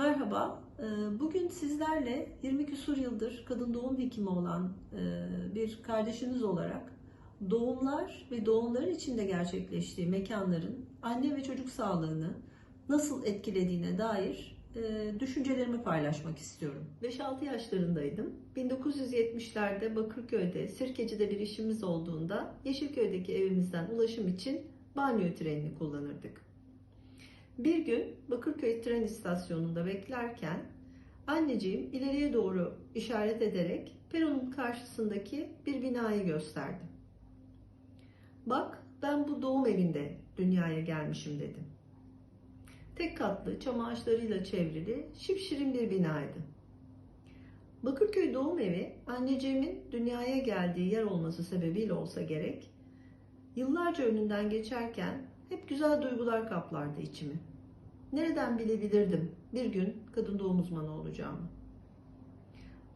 Merhaba, Ee, bugün sizlerle 20 küsur yıldır kadın doğum hekimi olan e, bir kardeşiniz olarak doğumlar ve doğumların içinde gerçekleştiği mekanların anne ve çocuk sağlığını nasıl etkilediğine dair e, düşüncelerimi paylaşmak istiyorum. 5-6 yaşlarındaydım. 1970'lerde Bakırköy'de, Sirkeci'de bir işimiz olduğunda Yeşilköy'deki evimizden ulaşım için banyo trenini kullanırdık. Bir gün Bakırköy tren istasyonunda beklerken anneciğim ileriye doğru işaret ederek peronun karşısındaki bir binayı gösterdi. Bak ben bu doğum evinde dünyaya gelmişim dedim. Tek katlı çam ağaçlarıyla çevrili şipşirin bir binaydı. Bakırköy doğum evi anneciğimin dünyaya geldiği yer olması sebebiyle olsa gerek yıllarca önünden geçerken hep güzel duygular kaplardı içimi. Nereden bilebilirdim bir gün kadın doğum uzmanı olacağımı?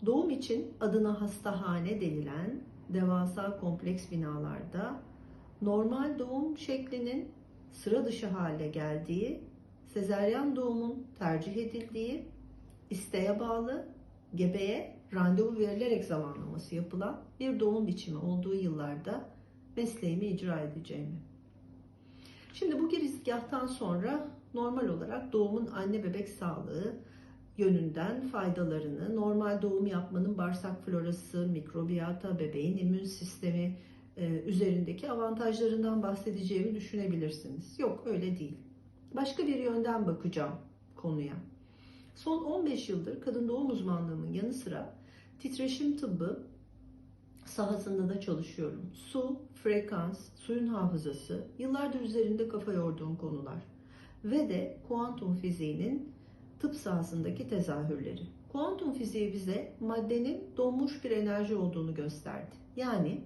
Doğum için adına hastahane denilen devasa kompleks binalarda normal doğum şeklinin sıra dışı hale geldiği, sezeryan doğumun tercih edildiği, isteğe bağlı, gebeye randevu verilerek zamanlaması yapılan bir doğum biçimi olduğu yıllarda mesleğimi icra edeceğimi. Şimdi bu girizgahtan sonra normal olarak doğumun anne bebek sağlığı yönünden faydalarını, normal doğum yapmanın bağırsak florası, mikrobiyata, bebeğin immün sistemi e, üzerindeki avantajlarından bahsedeceğimi düşünebilirsiniz. Yok öyle değil. Başka bir yönden bakacağım konuya. Son 15 yıldır kadın doğum uzmanlığımın yanı sıra titreşim tıbbı sahasında da çalışıyorum. Su, frekans, suyun hafızası yıllardır üzerinde kafa yorduğum konular ve de kuantum fiziğinin tıp sahasındaki tezahürleri. Kuantum fiziği bize maddenin donmuş bir enerji olduğunu gösterdi. Yani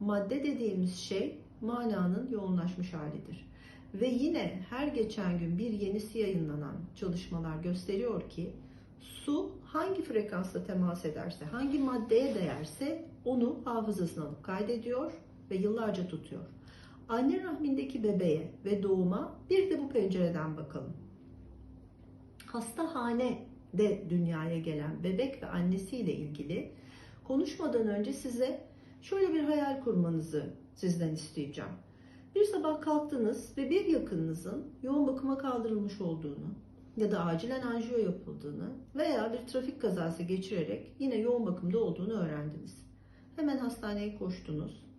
madde dediğimiz şey mananın yoğunlaşmış halidir. Ve yine her geçen gün bir yenisi yayınlanan çalışmalar gösteriyor ki su hangi frekansla temas ederse, hangi maddeye değerse onu hafızasına kaydediyor ve yıllarca tutuyor. Anne rahmindeki bebeğe ve doğuma bir de bu pencereden bakalım. Hastahanede dünyaya gelen bebek ve annesiyle ilgili konuşmadan önce size şöyle bir hayal kurmanızı sizden isteyeceğim. Bir sabah kalktınız ve bir yakınınızın yoğun bakıma kaldırılmış olduğunu ya da acilen anjiyo yapıldığını veya bir trafik kazası geçirerek yine yoğun bakımda olduğunu öğrendiniz. Hemen hastaneye koştunuz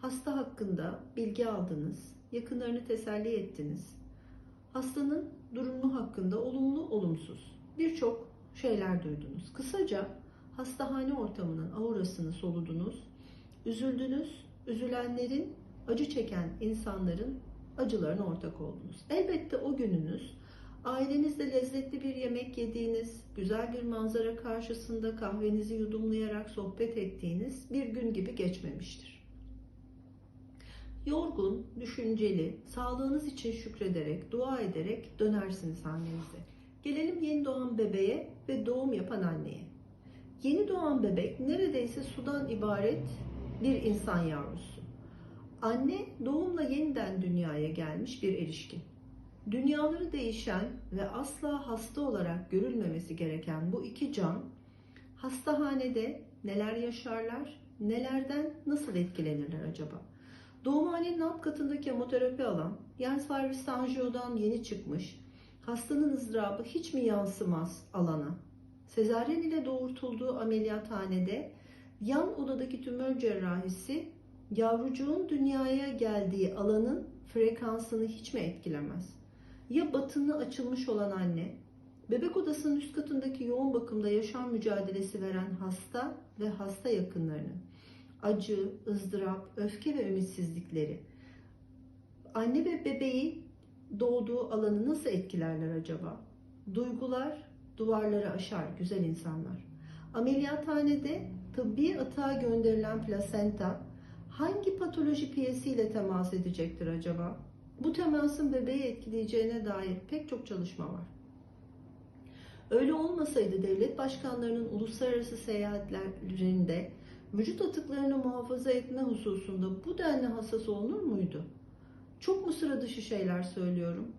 Hasta hakkında bilgi aldınız, yakınlarını teselli ettiniz. Hastanın durumu hakkında olumlu olumsuz birçok şeyler duydunuz. Kısaca hastahane ortamının aurasını soludunuz, üzüldünüz, üzülenlerin, acı çeken insanların acılarına ortak oldunuz. Elbette o gününüz ailenizle lezzetli bir yemek yediğiniz, güzel bir manzara karşısında kahvenizi yudumlayarak sohbet ettiğiniz bir gün gibi geçmemiştir yorgun, düşünceli, sağlığınız için şükrederek, dua ederek dönersiniz annenize. Gelelim yeni doğan bebeğe ve doğum yapan anneye. Yeni doğan bebek neredeyse sudan ibaret bir insan yavrusu. Anne doğumla yeniden dünyaya gelmiş bir erişkin. Dünyaları değişen ve asla hasta olarak görülmemesi gereken bu iki can hastahanede neler yaşarlar, nelerden nasıl etkilenirler acaba? Doğumhanenin alt katında kemoterapi alan, yan servis anjiyodan yeni çıkmış, hastanın ızdırabı hiç mi yansımaz alana? Sezaryen ile doğurtulduğu ameliyathanede yan odadaki tümör cerrahisi yavrucuğun dünyaya geldiği alanın frekansını hiç mi etkilemez? Ya batını açılmış olan anne, bebek odasının üst katındaki yoğun bakımda yaşam mücadelesi veren hasta ve hasta yakınlarının acı, ızdırap, öfke ve ümitsizlikleri anne ve bebeği doğduğu alanı nasıl etkilerler acaba? Duygular duvarları aşar güzel insanlar. Ameliyathanede tıbbi atağa gönderilen plasenta hangi patoloji piyesiyle temas edecektir acaba? Bu temasın bebeği etkileyeceğine dair pek çok çalışma var. Öyle olmasaydı devlet başkanlarının uluslararası seyahatlerinde vücut atıklarını muhafaza etme hususunda bu denli hassas olunur muydu? Çok mu sıra dışı şeyler söylüyorum?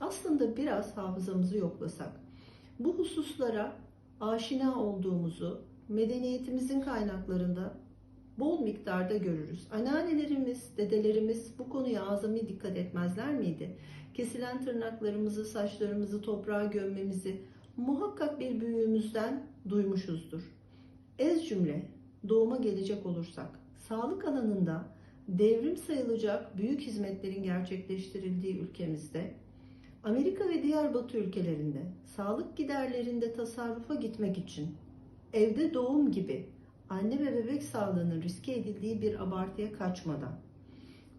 Aslında biraz hafızamızı yoklasak, Bu hususlara aşina olduğumuzu medeniyetimizin kaynaklarında bol miktarda görürüz. Anneannelerimiz, dedelerimiz bu konuya azami dikkat etmezler miydi? Kesilen tırnaklarımızı, saçlarımızı toprağa gömmemizi muhakkak bir büyüğümüzden duymuşuzdur. Ez cümle doğuma gelecek olursak, sağlık alanında devrim sayılacak büyük hizmetlerin gerçekleştirildiği ülkemizde, Amerika ve diğer batı ülkelerinde sağlık giderlerinde tasarrufa gitmek için evde doğum gibi anne ve bebek sağlığının riske edildiği bir abartıya kaçmadan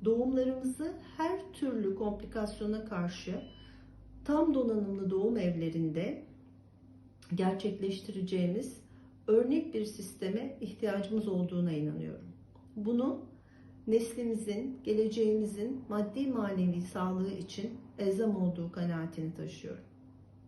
doğumlarımızı her türlü komplikasyona karşı tam donanımlı doğum evlerinde gerçekleştireceğimiz örnek bir sisteme ihtiyacımız olduğuna inanıyorum. Bunu neslimizin, geleceğimizin maddi manevi sağlığı için elzem olduğu kanaatini taşıyorum.